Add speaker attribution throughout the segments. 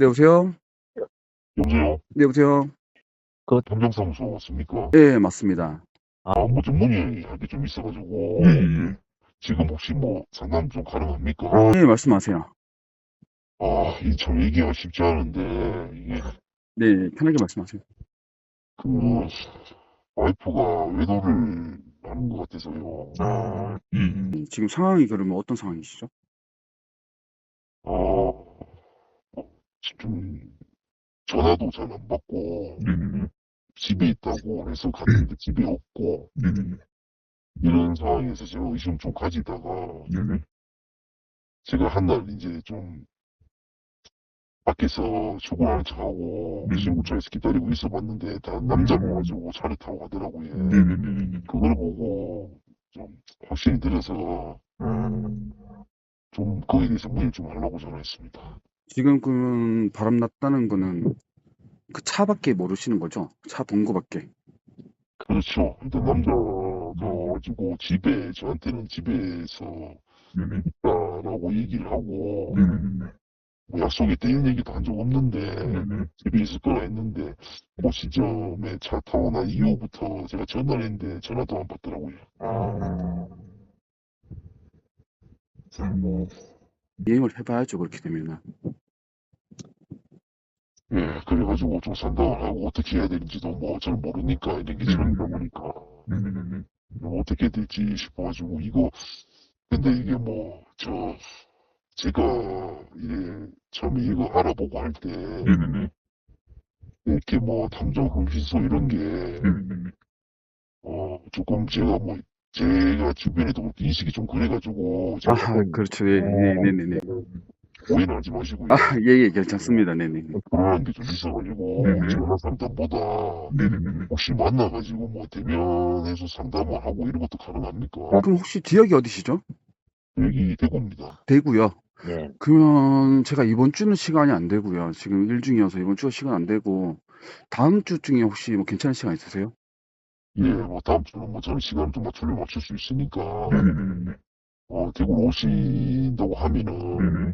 Speaker 1: 네, 여보세요?
Speaker 2: 여보세요?
Speaker 1: 네, 여보세요?
Speaker 2: 그 담당사무소 맞습니까?
Speaker 1: 예, 맞습니다.
Speaker 2: 아, 뭐좀 문의할 게 좀 있어가지고
Speaker 1: 예,
Speaker 2: 지금 혹시 뭐 상담 좀 가능합니까?
Speaker 1: 예, 말씀하세요.
Speaker 2: 아, 이참 얘기가 쉽지 않은데 이게
Speaker 1: 네, 편하게 말씀하세요.
Speaker 2: 그 와이프가 외도를 하는 것 같아서요.
Speaker 3: 아, 예,
Speaker 1: 음, 지금 상황이 그러면 어떤 상황이시죠?
Speaker 2: 아, 좀 전화도 잘 안 받고
Speaker 3: 네네네,
Speaker 2: 집에 있다고 해서 갔는데 집에 없고
Speaker 3: 네네네,
Speaker 2: 이런 상황에서 제가 의심 좀 가지다가
Speaker 3: 네네,
Speaker 2: 제가 한 날 이제 좀 밖에서 출근하는 척하고
Speaker 3: 음.
Speaker 2: 신고차에서 기다리고 있어 봤는데 다 남자 모가지고 차를 타고 가더라고요.
Speaker 3: 네네네,
Speaker 2: 그걸 보고 좀 확신이 들어서
Speaker 3: 아,
Speaker 2: 좀 거기에 대해서 문의 좀 하려고 전화했습니다.
Speaker 1: 지금 그 바람 났다는 거는 그 차밖에 모르시는 거죠? 차 본 거밖에.
Speaker 2: 그렇죠. 일단 남자가 가지고 집에 저한테는 집에서
Speaker 3: 네네,
Speaker 2: 있다라고 얘기를 하고
Speaker 3: 네네네,
Speaker 2: 뭐 약속이 떼인 얘기도 한 적 없는데
Speaker 3: 네네,
Speaker 2: 집에 있을 거라 했는데 그 시점에 차 타고 난 이후부터 제가 전화를 했는데 전화도 안 받더라고요.
Speaker 3: 아, 자, 뭐,
Speaker 1: 이행을 해봐야죠, 그렇게 되면은.
Speaker 2: 예, 그래가지고 좀 상담을 하고 어떻게 해야 되는지도 뭐 잘 모르니까 이런 게 처음이다 보니까.
Speaker 3: 네네네,
Speaker 2: 뭐 어떻게 해야 될지 싶어가지고 이거 근데 이게 뭐 저 제가 이게 처음에 이거 알아보고 할 때
Speaker 3: 네네네,
Speaker 2: 이렇게 뭐 탐정 흥신소 이런 게
Speaker 3: 네네네,
Speaker 2: 어 조금 제가 뭐 제가 주변에도 인식이 좀 그래가지고
Speaker 1: 아,
Speaker 2: 제가
Speaker 1: 그렇죠. 예, 네, 네, 네.
Speaker 2: 오해는 하지 마시고요.
Speaker 1: 아, 예, 예, 괜찮습니다. 네, 네. 네.
Speaker 2: 불안한 게좀 있어가지고
Speaker 3: 네네.
Speaker 2: 전화 상담보다
Speaker 3: 네네네,
Speaker 2: 혹시 만나가지고 뭐 대면해서 상담을 하고 이런 것도 가능합니까?
Speaker 1: 그럼 혹시 지역이 어디시죠?
Speaker 2: 여기 대구입니다.
Speaker 1: 대구요.
Speaker 2: 네.
Speaker 1: 그러면 제가 이번 주는 시간이 안 되고요. 지금 일 중이어서 이번 주가 시간 안 되고 다음 주 중에 혹시 뭐 괜찮은 시간 있으세요?
Speaker 2: 예, 뭐 다음 주는 뭐 저는 시간을 좀 맞추려 맞출 수 있으니까
Speaker 3: 네네네,
Speaker 2: 어 대구로 오신다고 하면은
Speaker 3: 네네,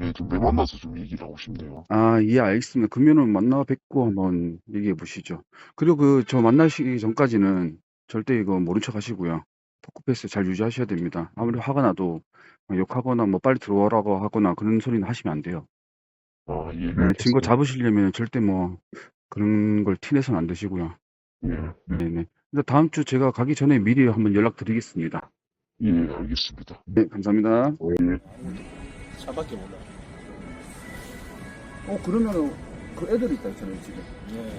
Speaker 2: 예, 좀 매만나서 좀 얘기를 하고 싶네요.
Speaker 1: 아, 예, 알겠습니다. 그러면은 만나 뵙고 한번 얘기해 보시죠. 그리고 그 저 만나시기 전까지는 절대 이거 모른 척 하시고요. 포크페이스 잘 유지하셔야 됩니다. 아무리 화가 나도 욕하거나 뭐 빨리 들어오라고 하거나 그런 소리는 하시면 안 돼요.
Speaker 2: 아, 예,
Speaker 1: 네, 증거 잡으시려면 절대 뭐 그런 걸 티내서는 안 되시고요.
Speaker 2: 예,
Speaker 1: 네네. 그래서 다음 주 제가 가기 전에 미리 한번 연락드리겠습니다.
Speaker 2: 예, 알겠습니다.
Speaker 1: 네, 감사합니다.
Speaker 4: 차밖에 몰라.
Speaker 1: 어, 그러면은 그 애들이 있다 했잖아요, 지금.
Speaker 4: 네.